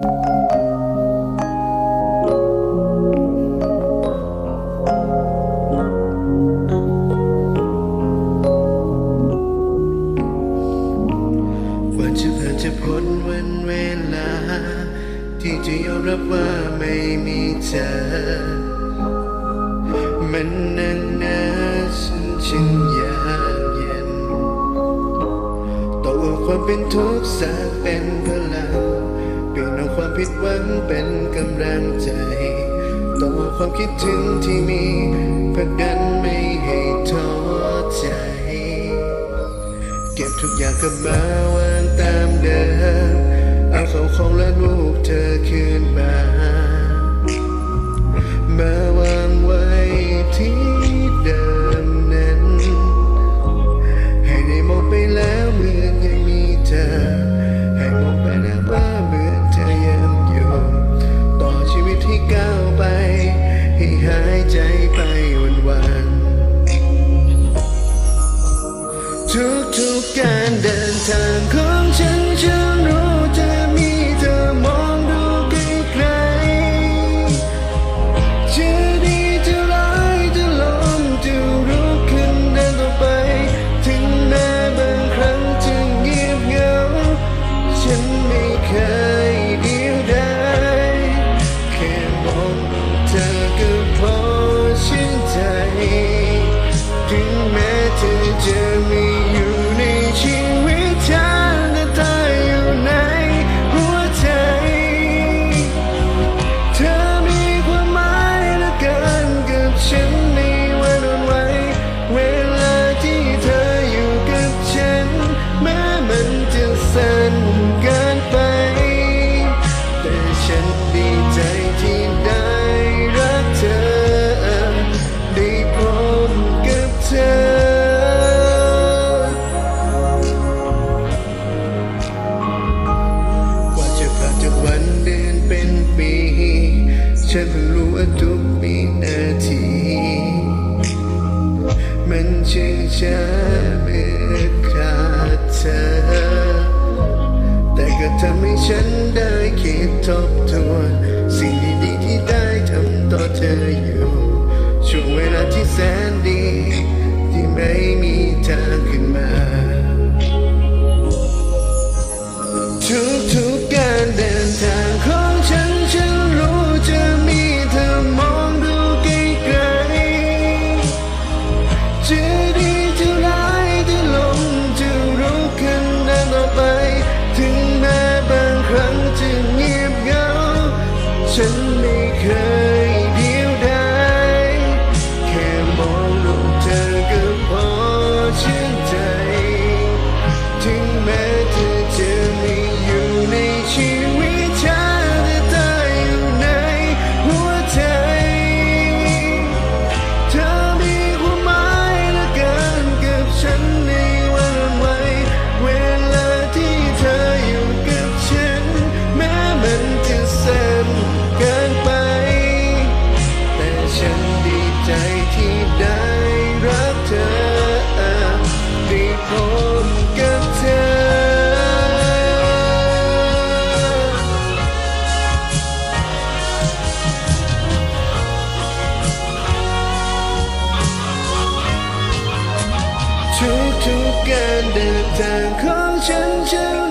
จะพ้นวันเวลา ที่จะยอมรับว่าไม่มีเธอ มันนั่งนาฉันจึงอยากย็นต่อความเป็นทุกข์สักเป็นพล ความผิดหวังเป็นกำลังใจต่อความคิดถึงที่มีผลักดันไม่ให้ท้อใจ เก็บทุกอย่างกลับมาวางตามเดิมเอาของของและลูกเธอคืนมา satu kan dan tangguh. 分离可安的天空渐渐